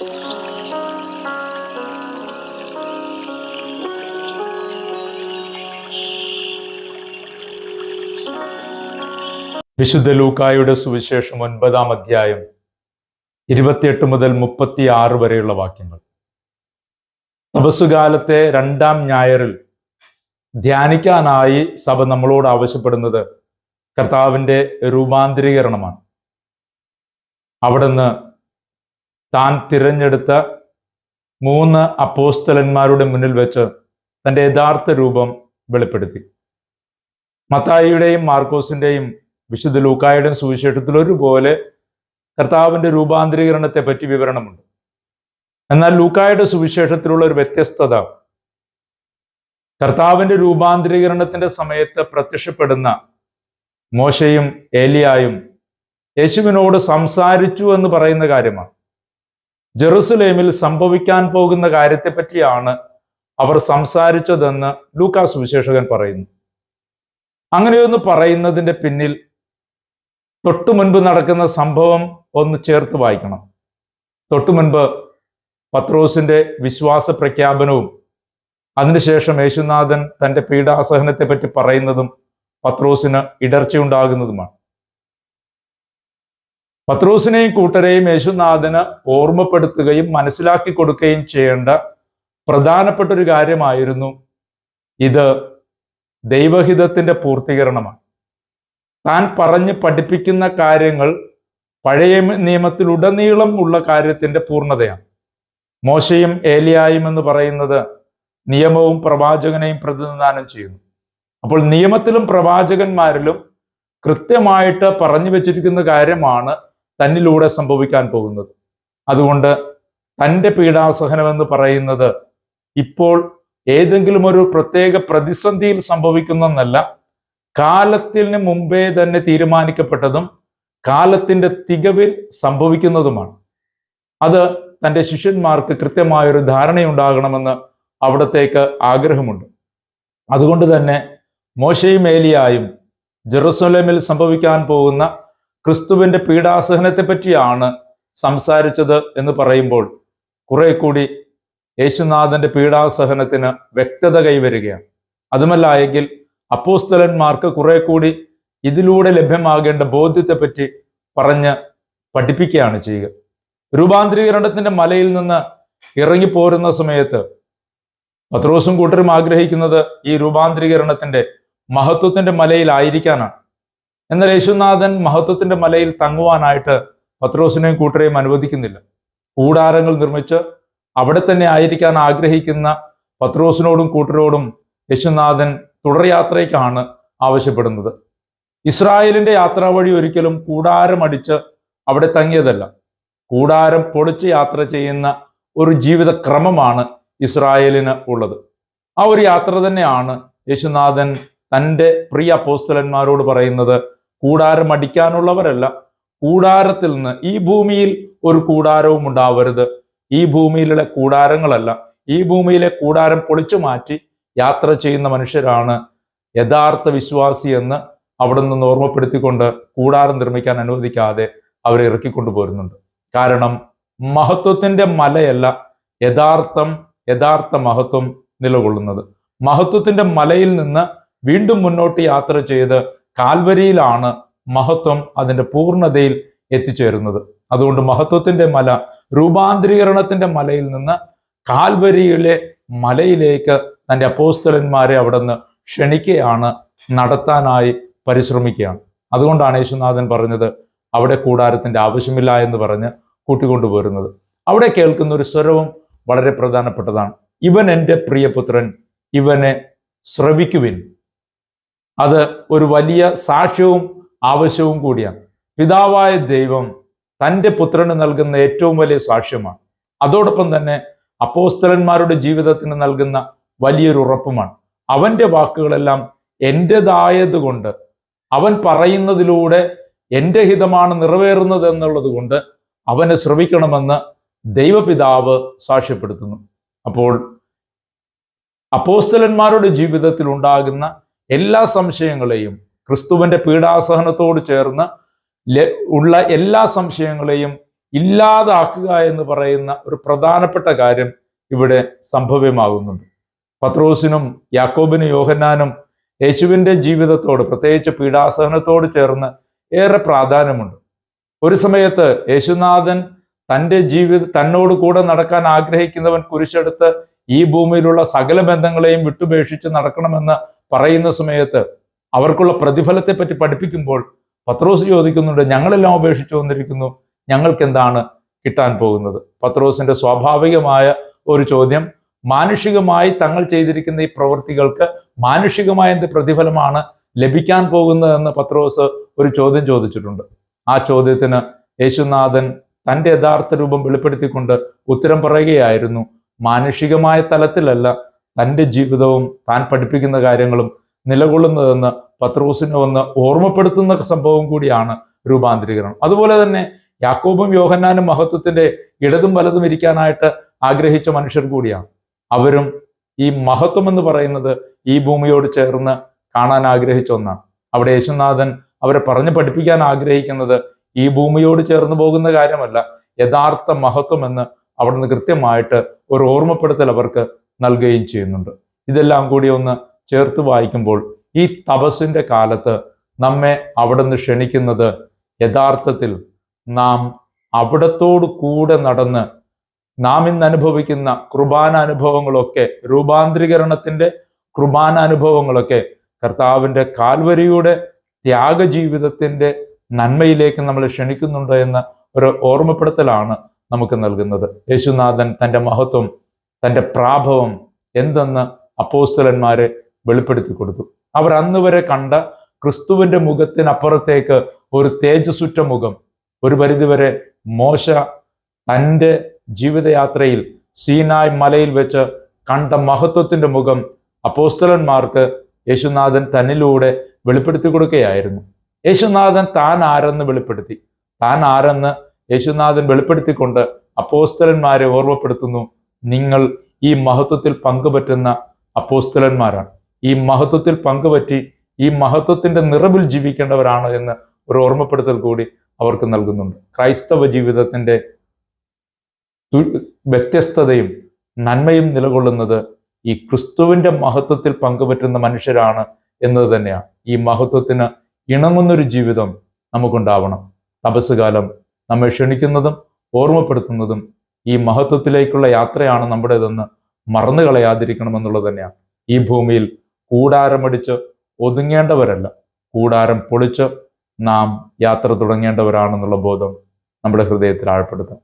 വിശുദ്ധ ലൂക്കായുടെ സുവിശേഷം ഒൻപതാം അധ്യായം ഇരുപത്തിയെട്ട് മുതൽ മുപ്പത്തി ആറ് വരെയുള്ള വാക്യങ്ങൾ. തപസ്സുകാലത്തെ രണ്ടാം ഞായറിൽ ധ്യാനിക്കാനായി സഭ നമ്മളോട് ആവശ്യപ്പെടുന്നത് കർത്താവിന്റെ രൂപാന്തരീകരണമാണ്. അവിടുന്ന് താൻ തിരഞ്ഞെടുത്ത മൂന്ന് അപ്പോസ്തലന്മാരുടെ മുന്നിൽ വെച്ച് തന്റെ യഥാർത്ഥ രൂപം വെളിപ്പെടുത്തി. മത്തായിയുടെയും മാർക്കോസിന്റെയും വിശുദ്ധ ലൂക്കായുടെയും സുവിശേഷത്തിൽ ഒരുപോലെ കർത്താവിന്റെ രൂപാന്തരീകരണത്തെ പറ്റി വിവരണമുണ്ട്. എന്നാൽ ലൂക്കായുടെ സുവിശേഷത്തിലുള്ള ഒരു വ്യത്യസ്തത കർത്താവിന്റെ രൂപാന്തരീകരണത്തിന്റെ സമയത്ത് പ്രത്യക്ഷപ്പെടുന്ന മോശയും ഏലിയായും യേശുവിനോട് സംസാരിച്ചു എന്ന് പറയുന്ന കാര്യമാണ്. ജെറുസലേമിൽ സംഭവിക്കാൻ പോകുന്ന കാര്യത്തെപ്പറ്റിയാണ് അവർ സംസാരിച്ചതെന്ന് ലൂക്കാസ് വിശേഷകൻ പറയുന്നു. അങ്ങനെയൊന്ന് പറയുന്നതിന്റെ പിന്നിൽ തൊട്ടു മുൻപ് നടക്കുന്ന സംഭവം ഒന്ന് ചേർത്ത് വായിക്കണം. തൊട്ടു മുൻപ് പത്രോസിന്റെ വിശ്വാസ പ്രഖ്യാപനവും അതിനുശേഷം യേശുനാഥൻ തന്റെ പീഡാസഹനത്തെ പറ്റി പറയുന്നതും പത്രോസിന് ഇടർച്ചയുണ്ടാകുന്നതുമാണ്. പത്രോസിനെയും കൂട്ടരെയും യേശുനാഥന് ഓർമ്മപ്പെടുത്തുകയും മനസ്സിലാക്കി കൊടുക്കുകയും ചെയ്യേണ്ട പ്രധാനപ്പെട്ട ഒരു കാര്യമായിരുന്നു ഇത് ദൈവഹിതത്തിന്റെ പൂർത്തീകരണമാണ്. താൻ പറഞ്ഞ് പഠിപ്പിക്കുന്ന കാര്യങ്ങൾ പഴയ നിയമത്തിലുടനീളം ഉള്ള കാര്യത്തിന്റെ പൂർണതയാണ്. മോശയും ഏലിയായും എന്ന് പറയുന്നത് നിയമവും പ്രവാചകനെയും പ്രതിനിധാനം ചെയ്യുന്നു. അപ്പോൾ നിയമത്തിലും പ്രവാചകന്മാരിലും കൃത്യമായിട്ട് പറഞ്ഞു വെച്ചിരിക്കുന്ന കാര്യമാണ് തന്നിലൂടെ സംഭവിക്കാൻ പോകുന്നത്. അതുകൊണ്ട് തന്റെ പീഡാസഹനം എന്ന് പറയുന്നത് ഇപ്പോൾ ഏതെങ്കിലും ഒരു പ്രത്യേക പ്രതിസന്ധിയിൽ സംഭവിക്കുന്നതല്ല കാലത്തിന് മുമ്പേ തന്നെ തീരുമാനിക്കപ്പെട്ടതും കാലത്തിന്റെ തികവിൽ സംഭവിക്കുന്നതുമാണ്. അത് തന്റെ ശിഷ്യന്മാർക്ക് കൃത്യമായൊരു ധാരണയുണ്ടാകണമെന്ന് അവിടത്തേക്ക് ആഗ്രഹമുണ്ട്. അതുകൊണ്ട് തന്നെ മോശയും ഏലിയായും ജെറുസലേമിൽ സംഭവിക്കാൻ പോകുന്ന ക്രിസ്തുവിന്റെ പീഡാസഹനത്തെ പറ്റിയാണ് സംസാരിച്ചത് എന്ന് പറയുമ്പോൾ കുറെ കൂടി യേശുനാഥന്റെ പീഡാസഹനത്തിന് വ്യക്തത കൈവരികയാണ്. അതുമല്ല എങ്കിൽ അപ്പോസ്തലന്മാർക്ക് കുറെ കൂടി ഇതിലൂടെ ലഭ്യമാകേണ്ട ബോധ്യത്തെപ്പറ്റി പറഞ്ഞ് പഠിപ്പിക്കുകയാണ് ചെയ്യുക. രൂപാന്തരീകരണത്തിന്റെ മലയിൽ നിന്ന് ഇറങ്ങിപ്പോരുന്ന സമയത്ത് പത്രോസും കൂട്ടരും ആഗ്രഹിക്കുന്നത് ഈ രൂപാന്തരീകരണത്തിന്റെ മഹത്വത്തിന്റെ മലയിലായിരിക്കാനാണ്. എന്നാൽ യേശുനാഥൻ മഹത്വത്തിന്റെ മലയിൽ തങ്ങുവാനായിട്ട് പത്രോസിനെയും കൂട്ടരെയും അനുവദിക്കുന്നില്ല. കൂടാരങ്ങൾ നിർമ്മിച്ച് അവിടെ തന്നെ ആയിരിക്കാൻ ആഗ്രഹിക്കുന്ന പത്രോസിനോടും കൂട്ടരോടും യേശുനാഥൻ തുടർയാത്രയ്ക്കാണ് ആവശ്യപ്പെടുന്നത്. ഇസ്രായേലിന്റെ യാത്രാ വഴി ഒരിക്കലും കൂടാരമടിച്ച് അവിടെ തങ്ങിയതല്ല. കൂടാരം പൊളിച്ച് യാത്ര ചെയ്യുന്ന ഒരു ജീവിത ക്രമമാണ് ഇസ്രായേലിന് ഉള്ളത്. ആ ഒരു യാത്ര തന്നെയാണ് യേശുനാഥൻ തന്റെ പ്രിയ അപ്പോസ്തലന്മാരോട് പറയുന്നത് കൂടാരം അടിക്കാനുള്ളവരല്ല. കൂടാരത്തിൽ നിന്ന് ഈ ഭൂമിയിൽ ഒരു കൂടാരവും ഉണ്ടാവരുത്. ഈ ഭൂമിയിലെ കൂടാരങ്ങളല്ല. ഈ ഭൂമിയിലെ കൂടാരം പൊളിച്ചു മാറ്റി യാത്ര ചെയ്യുന്ന മനുഷ്യരാണ് യഥാർത്ഥ വിശ്വാസി എന്ന് അവിടെ നിന്ന് ഓർമ്മപ്പെടുത്തിക്കൊണ്ട് കൂടാരം നിർമ്മിക്കാൻ അനുവദിക്കാതെ അവരെ ഇറക്കിക്കൊണ്ടു പോരുന്നുണ്ട്. കാരണം മഹത്വത്തിന്റെ മലയല്ല യഥാർത്ഥം യഥാർത്ഥ മഹത്വം നിലകൊള്ളുന്നത്. മഹത്വത്തിന്റെ മലയിൽ നിന്ന് വീണ്ടും മുന്നോട്ട് യാത്ര ചെയ്ത് കാൽവരിയിലാണ് മഹത്വം അതിന്റെ പൂർണതയിൽ എത്തിച്ചേരുന്നത്. അതുകൊണ്ട് മഹത്വത്തിന്റെ മല രൂപാന്തരീകരണത്തിന്റെ മലയിൽ നിന്ന് കാൽവരിയിലെ മലയിലേക്ക് തന്റെ അപ്പോസ്തലന്മാരെ അവിടെ നിന്ന് ക്ഷണിക്കുകയാണ് നടത്താനായി പരിശ്രമിക്കുകയാണ്. അതുകൊണ്ടാണ് യേശുനാഥൻ പറഞ്ഞത് അവിടെ കൂടാരത്തിന്റെ ആവശ്യമില്ല എന്ന് പറഞ്ഞ് കൂട്ടിക്കൊണ്ടുപോരുന്നത്. അവിടെ കേൾക്കുന്ന ഒരു സ്വരവും വളരെ പ്രധാനപ്പെട്ടതാണ്. ഇവൻ എന്റെ പ്രിയപുത്രൻ ഇവനെ ശ്രവിക്കുവിൻ. അത് ഒരു വലിയ സാക്ഷ്യവും ആവശ്യവും കൂടിയാണ്. പിതാവായ ദൈവം തന്റെ പുത്രന് നൽകുന്ന ഏറ്റവും വലിയ സാക്ഷ്യമാണ്. അതോടൊപ്പം തന്നെ അപ്പോസ്തലന്മാരുടെ ജീവിതത്തിന് നൽകുന്ന വലിയൊരു ഉറപ്പുമാണ്. അവന്റെ വാക്കുകളെല്ലാം എന്റെതായതുകൊണ്ട് അവൻ പറയുന്നതിലൂടെ എന്റെ ഹിതമാണ് നിറവേറുന്നത് എന്നുള്ളത് കൊണ്ട് അവനെ ശ്രമിക്കണമെന്ന് ദൈവപിതാവ് സാക്ഷ്യപ്പെടുത്തുന്നു. അപ്പോൾ അപ്പോസ്തലന്മാരുടെ ജീവിതത്തിൽ ഉണ്ടാകുന്ന എല്ലാ സംശയങ്ങളെയും ക്രിസ്തുവിന്റെ പീഡാസഹനത്തോട് ചേർന്ന് ഉള്ള എല്ലാ സംശയങ്ങളെയും ഇല്ലാതാക്കുക എന്ന് പറയുന്ന ഒരു പ്രധാനപ്പെട്ട കാര്യം ഇവിടെ സംഭവ്യമാകുന്നുണ്ട്. പത്രോസിനും യാക്കോബിനും യോഹന്നാനും യേശുവിന്റെ ജീവിതത്തോട് പ്രത്യേകിച്ച് പീഡാസഹനത്തോട് ചേർന്ന് ഏറെ പ്രാധാന്യമുണ്ട്. ഒരു സമയത്ത് യേശുനാഥൻ തന്റെ ജീവിത തന്നോട് കൂടെ നടക്കാൻ ആഗ്രഹിക്കുന്നവൻ കുരിശെടുത്ത് ഈ ഭൂമിയിലുള്ള സകല ബന്ധങ്ങളെയും വിട്ടുപേക്ഷിച്ച് നടക്കണമെന്ന് പറയുന്ന സമയത്ത് അവർക്കുള്ള പ്രതിഫലത്തെ പറ്റി പഠിപ്പിക്കുമ്പോൾ പത്രോസ് ചോദിക്കുന്നുണ്ട് ഞങ്ങളെല്ലാം ഉപേക്ഷിച്ചു വന്നിരിക്കുന്നു. ഞങ്ങൾക്ക് എന്താണ് കിട്ടാൻ പോകുന്നത്? പത്രോസിന്റെ സ്വാഭാവികമായ ഒരു ചോദ്യം മാനുഷികമായി തങ്ങൾ ചെയ്തിരിക്കുന്ന ഈ പ്രവൃത്തികൾക്ക് മാനുഷികമായ എന്ത് പ്രതിഫലമാണ് ലഭിക്കാൻ പോകുന്നതെന്ന് പത്രോസ് ഒരു ചോദ്യം ചോദിച്ചിട്ടുണ്ട്. ആ ചോദ്യത്തിന് യേശുനാഥൻ തന്റെ യഥാർത്ഥ രൂപം വെളിപ്പെടുത്തിക്കൊണ്ട് ഉത്തരം പറയുകയായിരുന്നു മാനുഷികമായ തലത്തിലല്ല തന്റെ ജീവിതവും താൻ പഠിപ്പിക്കുന്ന കാര്യങ്ങളും നിലകൊള്ളുന്നതെന്ന് പത്രോസിനെ ഒന്ന് ഓർമ്മപ്പെടുത്തുന്ന സംഭവം കൂടിയാണ് രൂപാന്തരീകരണം. അതുപോലെ തന്നെ യാക്കോബും യോഹന്നാനും മഹത്വത്തിന്റെ ഇടതും വലതും ഇരിക്കാനായിട്ട് ആഗ്രഹിച്ച മനുഷ്യർ കൂടിയാണ്. അവരും ഈ മഹത്വം എന്ന് പറയുന്നത് ഈ ഭൂമിയോട് ചേർന്ന് കാണാൻ ആഗ്രഹിച്ച ഒന്നാണ്. അവിടെ യേശുനാഥൻ അവരെ പറഞ്ഞു പഠിപ്പിക്കാൻ ആഗ്രഹിക്കുന്നത് ഈ ഭൂമിയോട് ചേർന്ന് പോകുന്ന കാര്യമല്ല യഥാർത്ഥ മഹത്വം എന്ന് അവിടുന്ന് കൃത്യമായിട്ട് ഒരു ഓർമ്മപ്പെടുത്തൽ അവർക്ക് നൽകുകയും ചെയ്യുന്നുണ്ട്. ഇതെല്ലാം കൂടി ഒന്ന് ചേർത്ത് വായിക്കുമ്പോൾ ഈ തപസ്സിന്റെ കാലത്ത് നമ്മെ അവിടുന്ന് ക്ഷണിക്കുന്നത് യഥാർത്ഥത്തിൽ നാം അവിടത്തോടു കൂടെ നടന്ന് നാം ഇന്ന് അനുഭവിക്കുന്ന കുർബാന അനുഭവങ്ങളൊക്കെ രൂപാന്തരീകരണത്തിന്റെ കുർബാന അനുഭവങ്ങളൊക്കെ കർത്താവിന്റെ കാൽവരിയുടെ ത്യാഗജീവിതത്തിന്റെ നന്മയിലേക്ക് നമ്മൾ ക്ഷണിക്കുന്നുണ്ട് എന്ന ഒരു ഓർമ്മപ്പെടുത്തലാണ് നമുക്ക് നൽകുന്നത്. യേശുനാഥൻ തന്റെ മഹത്വം തന്റെ പ്രാഭവം എന്തെന്ന് അപ്പോസ്തലന്മാരെ വെളിപ്പെടുത്തി കൊടുത്തു. അവർ അന്ന് വരെ കണ്ട ക്രിസ്തുവിന്റെ മുഖത്തിനപ്പുറത്തേക്ക് ഒരു തേജസ്സുറ്റ മുഖം. ഒരു പരിധിവരെ മോശ തന്റെ ജീവിതയാത്രയിൽ സീനായ് മലയിൽ വെച്ച് കണ്ട മഹത്വത്തിന്റെ മുഖം അപ്പോസ്തലന്മാർക്ക് യേശുനാഥൻ തന്നിലൂടെ വെളിപ്പെടുത്തി കൊടുക്കുകയായിരുന്നു. യേശുനാഥൻ താൻ ആരെന്ന് വെളിപ്പെടുത്തി. താൻ ആരെന്ന് യേശുനാഥൻ വെളിപ്പെടുത്തിക്കൊണ്ട് അപ്പോസ്തലന്മാരെ ഓർമ്മപ്പെടുത്തുന്നു. നിങ്ങൾ ഈ മഹത്വത്തിൽ പങ്കുപറ്റുന്ന അപ്പോസ്തലന്മാരാണ്. ഈ മഹത്വത്തിൽ പങ്കുപറ്റി ഈ മഹത്വത്തിന്റെ നിറവിൽ ജീവിക്കേണ്ടവരാണ് എന്ന് ഒരു ഓർമ്മപ്പെടുത്തൽ കൂടി അവർക്ക് നൽകുന്നുണ്ട്. ക്രൈസ്തവ ജീവിതത്തിന്റെ വ്യത്യസ്തതയും നന്മയും നിലകൊള്ളുന്നത് ഈ ക്രിസ്തുവിന്റെ മഹത്വത്തിൽ പങ്കുപറ്റുന്ന മനുഷ്യരാണ് എന്നത് തന്നെയാണ്. ഈ മഹത്വത്തിന് ഇണങ്ങുന്നൊരു ജീവിതം നമുക്കുണ്ടാവണം. തപസ്സുകാലം നമ്മെ ക്ഷണിക്കുന്നതും ഓർമ്മപ്പെടുത്തുന്നതും ഈ മഹത്വത്തിലേക്കുള്ള യാത്രയാണ് നമ്മുടേതെന്ന് മറന്നു കളയാതിരിക്കണമെന്നുള്ളത് തന്നെയാണ്. ഈ ഭൂമിയിൽ കൂടാരമടിച്ച് ഒതുങ്ങേണ്ടവരല്ല. കൂടാരം പൊളിച്ച് നാം യാത്ര തുടങ്ങേണ്ടവരാണെന്നുള്ള ബോധം നമ്മുടെ ഹൃദയത്തിൽ ആഴപ്പെടുത്താം